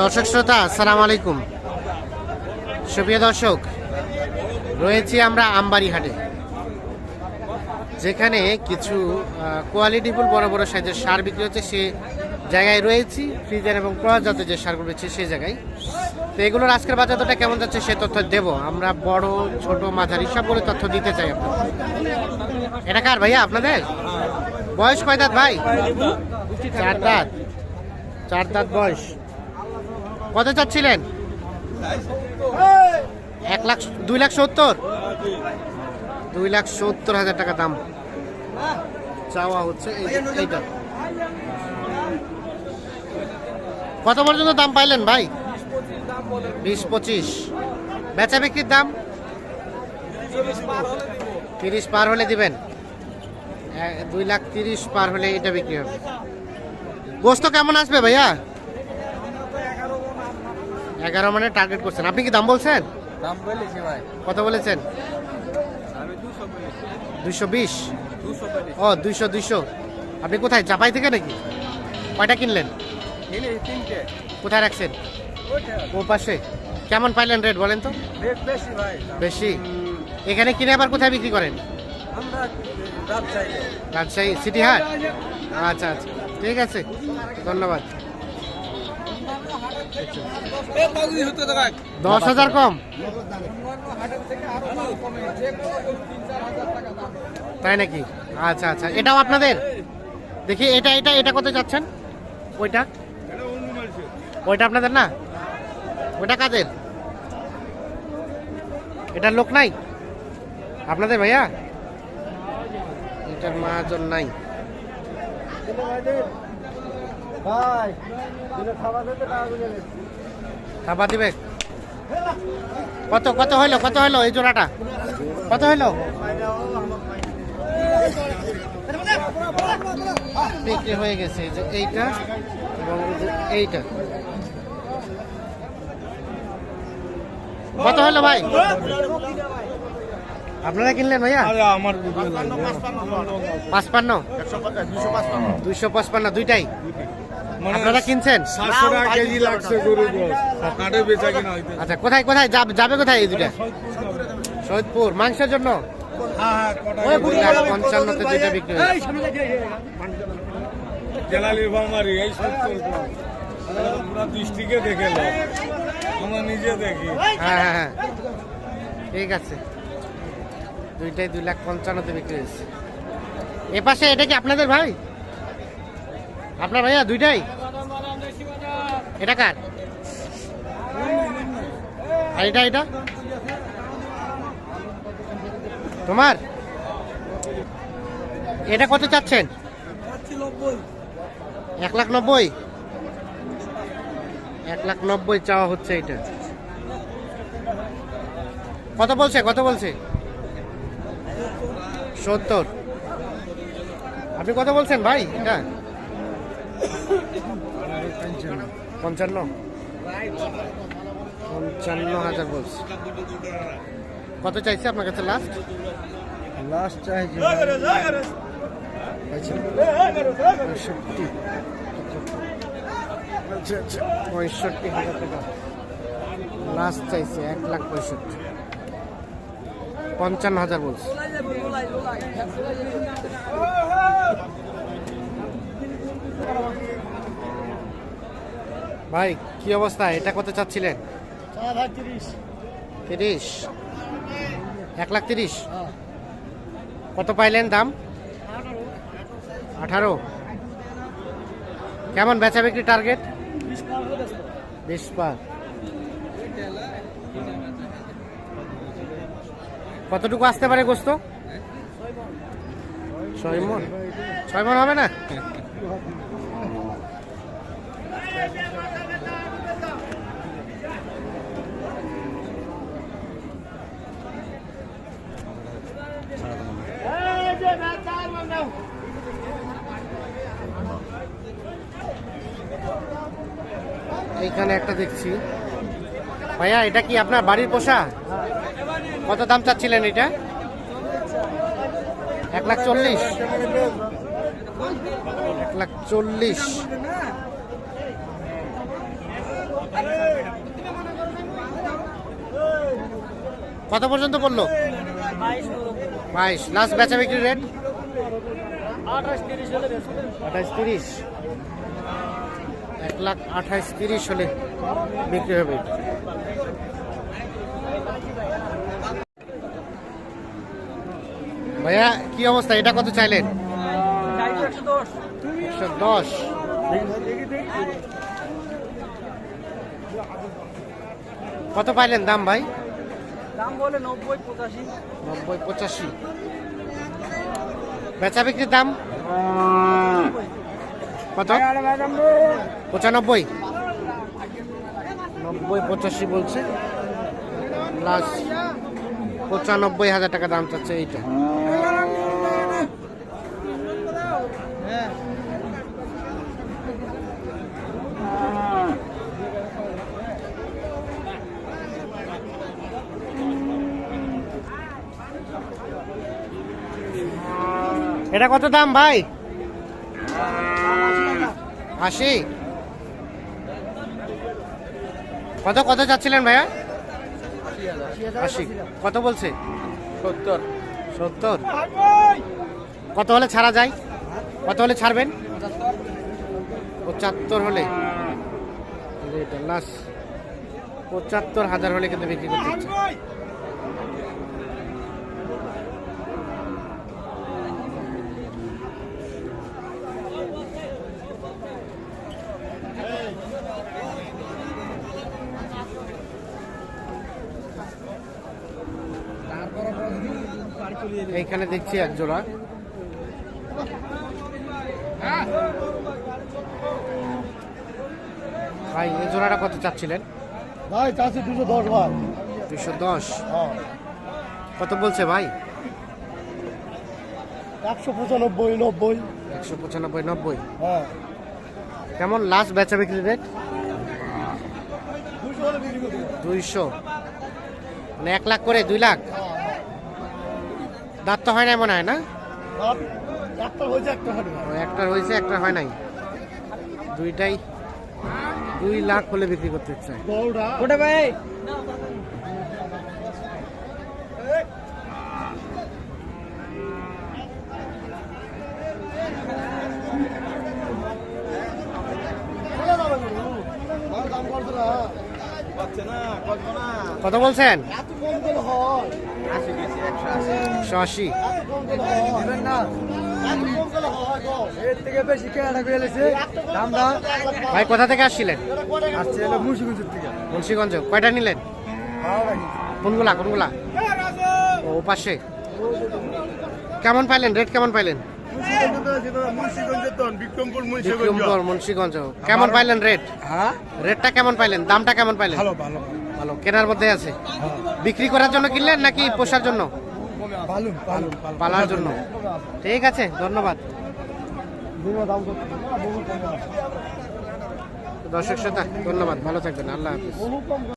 দর্শক শ্রোতা, আসসালামু আলাইকুম। সুপ্রিয় দর্শক, রয়েছি আমরা আমবাড়ি হাটে যেখানে কিছু কোয়ালিটিফুল বড় বড় সাইজের সার বিক্রি হচ্ছে। সে জায়গায় রয়েছি ফ্রিজার এবং ক্রসজাত যে সারগুলো রয়েছে সেই জায়গায়। তো এগুলোর আজকের বাজার দরটা কেমন যাচ্ছে সে তথ্য দেব। আমরা বড়, ছোট, মাঝারি সবগুলো তথ্য দিতে চাই আপনার এটা কার ভাইয়া, আপনাদের? বয়স কয় দাঁত ভাই? চার দাঁত। চার দাঁত বয়স। কত চাচ্ছিলেন? এক লাখ দুই লাখ সত্তর? দুই লাখ সত্তর হাজার টাকা দাম। চাওয়া হচ্ছে এই- এইটা। কত পর্যন্ত দাম পাইলেন ভাই? বিশ পঁচিশ। বেচা বিক্রির দাম? তিরিশ পার হলে দিবেন। দুই লাখ তিরিশ পার হলে এটা বিক্রি হবে। গোস্ত কেমন আসবে ভাইয়া? এগারো মানে টার্গেট করছেন আপনি কি দাম বলছেন? দাম বলেছি ভাই। কত বলেছেন? আমি দুশো বিশ? ও দুইশো দুইশো আপনি কোথায় চাপাই থেকে নাকি? কয়টা কিনলেন? কোথায় রাখছেন? ও পাশে। কেমন পাইলেন রেট বলেন তো? বেশি ভাই। বেশি। এখানে কিনে আবার কোথায় বিক্রি করেন? রাজশাহী সিটি হাট? আচ্ছা আচ্ছা। ঠিক আছে। ধন্যবাদ। দশ হাজার কম? তাই নাকি? আচ্ছা আচ্ছা। এটাও আপনাদের? দেখি, এটা এটা এটা কত যাচ্ছেন? ওইটা? ওইটা আপনাদের না? ওইটা কাদের? এটার লোক নাই? আপনাদের ভাইয়া? এটার মাহাজন নাই। ভাই খাবার দিবে? কত কত হইল কত হইল এই জোড়াটা? কত হইল? বিক্রি হয়ে গেছে যে এইটা এবং এইটা। কত হলো ভাই? আপনারা কিনলেন ভাইয়া? আমার পাঁচপান্ন। দুইশো পাঁচপান্ন দুইটাই? আপনারা কিনছেন? সাতশো টাকা কেজি লাগছে গরু কাটে বেচা কিনা আচ্ছা কোথায় কোথায় যাবে কোথায় এই দুটা সৈয়দপুর। মাংসের জন্য? হ্যাঁ লাখ পঞ্চান্নতে বিক্রি হয়েছে। জেলালি বামারি এই সত্তর পুরা দৃষ্টিকে দেখে আমরা নিজে দেখি। হ্যাঁ হ্যাঁ হ্যাঁ। ঠিক আছে। দুইটাই দুই লাখ পঞ্চান্নতে বিক্রি হয়েছে। এ পাশে এটা কি আপনাদের ভাই? আপনার ভাইয়া, দুইটাই? এটা কার? আর এটা এটা? তোমার? এটা কত চাচ্ছেন? এক লাখ নব্বই। এক লাখ নব্বই চাওয়া হচ্ছে এটা। কত বলছে কত বলছে? সত্তর। আপনি কত বলছেন ভাই, এটা? পঞ্চান্ন। পঞ্চান্ন? হাজার বলছে। কত চাইছে আপনার কাছে লাস্ট লাস্ট চাইছি। পঁয়ষট্টি। আচ্ছা আচ্ছা। পঁয়ষট্টি হাজার টাকা। লাস্ট চাইছে এক লাখ পঁয়ষট্টি। পঞ্চান্ন হাজার বলছে। ভাই কি অবস্থা? এটা কত চাচ্ছিলেন? তিরিশ। এক লাখ তিরিশ? কত পাইলেন দাম? আঠারো। কেমন বেচা বিক্রি টার্গেট? বিশ পার। কতটুকু আসতে পারে গোস্ত? ছয় মন। ছয় মন হবে না? এখানে একটা দেখছি। ভাইয়া, এটা কি আপনার বাড়ির পোষা? কত দাম চাচ্ছিলেন এটা? এক লাখ চল্লিশ। এক লাখ চল্লিশ। কত পর্যন্ত পড়ল? বাইশ। লাস্ট বেচা বিক্রি রেট আঠাশ তিরিশ। আঠাশ তিরিশ। এক লাখ আঠাইশ তিরিশ হলে বিক্রি হবে। ভাইয়া কি অবস্থা? এটা কত চাইলেন? একশো দশ। কত পাইলেন দাম ভাই? দাম বলে নব্বই পঁচাশি। নব্বই পঁচাশি। বেচা বিক্রির দাম? পঁচানব্বই। নব্বই, পঁচাশি বলছে। লাস্ট পঁচানব্বই হাজার টাকা দাম চাচ্ছে এইটা। এটা কত দাম ভাই? আশি কত কত চাচ্ছিলেন ভাইয়া? আশি কত বলছে? সত্তর। সত্তর। কত হলে ছাড়া যায়? কত হলে ছাড়বেন? পঁচাত্তর হলে। লাস্ট পঁচাত্তর হাজার হলে কিন্তু বিক্রি করতে এইখানে দেখছি এক জোড়া। ভাই এই জোড়াটা কত চাচ্ছিলেন? ভাই চাষি দুশো দশ ভাই। দুশো দশ। কত বলছে ভাই? একশো পঁচানব্বই নব্বই। একশো পঁচানব্বই নব্বই। হ্যাঁ। কেমন লাস্ট বেচা বিক্রি রেট দুইশো। মানে এক লাখ করে দুই লাখ? দাঁত তো হয় নাই মনে হয় না? একটা হয়েছে একটা হয় নাই। দুইটাই দুই লাখ হলে বিক্রি করতে ওটা ভাই। কত বলছেন? একশো আশি দাম ভাই কোথা থেকে আসছিলেন? মুন্সিগঞ্জ। কয়টা নিলেন? কোনগুলা কোনগুলা? ও পাশে। কেমন পাইলেন? রেট কেমন পাইলেন? বিক্রমপুর মুন্সিগঞ্জ। কেমন পাইলেন রেট? হ্যাঁ? রেটটা কেমন পাইলেন? দামটা কেমন পাইলেন? ভালো ভালো। ভালো। কেনার মধ্যে আছে? বিক্রি করার জন্য কিনলেন নাকি পোষার জন্য? পালার জন্য। ঠিক আছে ধন্যবাদ। দর্শক শ্রোতা ধন্যবাদ। ভালো থাকবেন। আল্লাহ হাফিজ।